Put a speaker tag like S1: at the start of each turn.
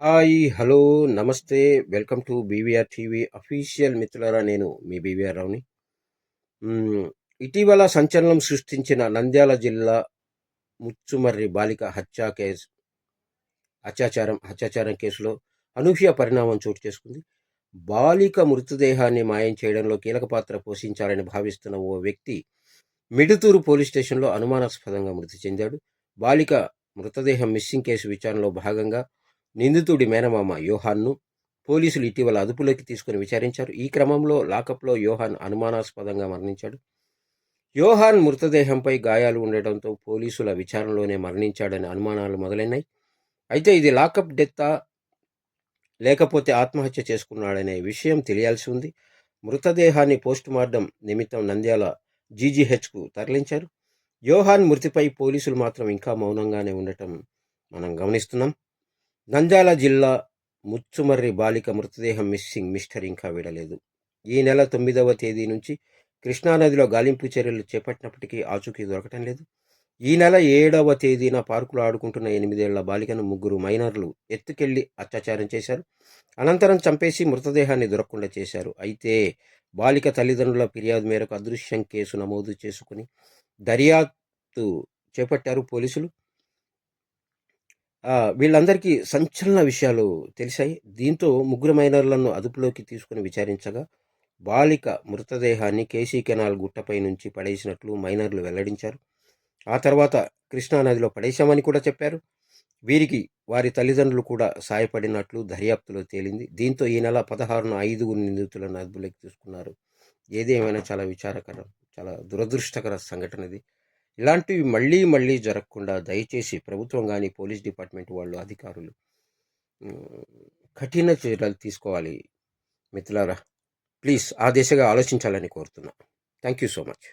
S1: Hi hello నమస్తే. Welcome to BVR TV official మిత్రులారా నేను మీ బీవీఆర్ రావుని ఇటీవల సంచలనం సృష్టించిన నంద్యాల జిల్లా ముచ్చుమర్రి బాలిక హత్యా కేసు అత్యాచారం అత్యాచారం కేసులో అనూహ్య పరిణామం చోటు చేసుకుంది. బాలిక మృతదేహాన్ని మాయం చేయడంలో కీలక పాత్ర పోషించాలని భావిస్తున్న ఓ వ్యక్తి మిడుతూరు పోలీస్ స్టేషన్లో అనుమానాస్పదంగా మృతి చెందాడు. బాలిక మృతదేహం మిస్సింగ్ కేసు విచారణలో భాగంగా నిందితుడి మేనమామ యోహాన్ను పోలీసులు ఇటీవల అదుపులోకి తీసుకుని విచారించారు. ఈ క్రమంలో లాకప్లో యోహాన్ అనుమానాస్పదంగా మరణించాడు. యోహాన్ మృతదేహంపై గాయాలు ఉండటంతో పోలీసుల విచారణలోనే మరణించాడనే అనుమానాలు మొదలైనాయి. అయితే ఇది లాకప్ డెత్తా లేకపోతే ఆత్మహత్య చేసుకున్నాడనే విషయం తెలియాల్సి ఉంది. మృతదేహాన్ని పోస్టుమార్టం నిమిత్తం నంద్యాల జీజీహెచ్కు తరలించారు. యోహాన్ మృతిపై పోలీసులు మాత్రం ఇంకా మౌనంగానే ఉండటం మనం గమనిస్తున్నాం. నంద్యాల జిల్లా ముచ్చుమర్రి బాలిక మృతదేహం మిస్సింగ్ మిస్టర్ ఇంకా విడలేదు ఈ నెల తొమ్మిదవ తేదీ నుంచి కృష్ణానదిలో గాలింపు చర్యలు చేపట్టినప్పటికీ ఆచూకీ దొరకటం లేదు. ఈ నెల ఏడవ తేదీన పార్కులో ఆడుకుంటున్న ఎనిమిదేళ్ళ బాలికను ముగ్గురు మైనర్లు ఎత్తుకెళ్ళి అత్యాచారం చేశారు. అనంతరం చంపేసి మృతదేహాన్ని దొరకకుండా చేశారు. అయితే బాలిక తల్లిదండ్రుల ఫిర్యాదు మేరకు అదృశ్యం కేసు నమోదు చేసుకుని దర్యాప్తు చేపట్టారు పోలీసులు. వీళ్ళందరికీ సంచలన విషయాలు తెలిసాయి. దీంతో ముగ్గురు మైనర్లను అదుపులోకి తీసుకుని విచారించగా బాలిక మృతదేహాన్ని కేసీ కెనాల్ గుట్టపై నుంచి పడేసినట్లు మైనర్లు వెల్లడించారు. ఆ తర్వాత కృష్ణానదిలో పడేశామని కూడా చెప్పారు. వీరికి వారి తల్లిదండ్రులు కూడా సాయపడినట్లు దర్యాప్తులో తేలింది. దీంతో ఈ నెల పదహారున ఐదుగురు నిందితులను అదుపులోకి తీసుకున్నారు. ఏదేమైనా చాలా విచారకరం చాలా దురదృష్టకర సంఘటన ఇది. ఇలాంటివి మళ్ళీ మళ్ళీ జరగకుండా దయచేసి ప్రభుత్వం కానీ పోలీస్ డిపార్ట్మెంట్ వాళ్ళు అధికారులు కఠిన చర్యలు తీసుకోవాలి. మిత్రులారా ప్లీజ్ ఆ దిశగా ఆలోచించాలని కోరుతున్నా. Thank you so much.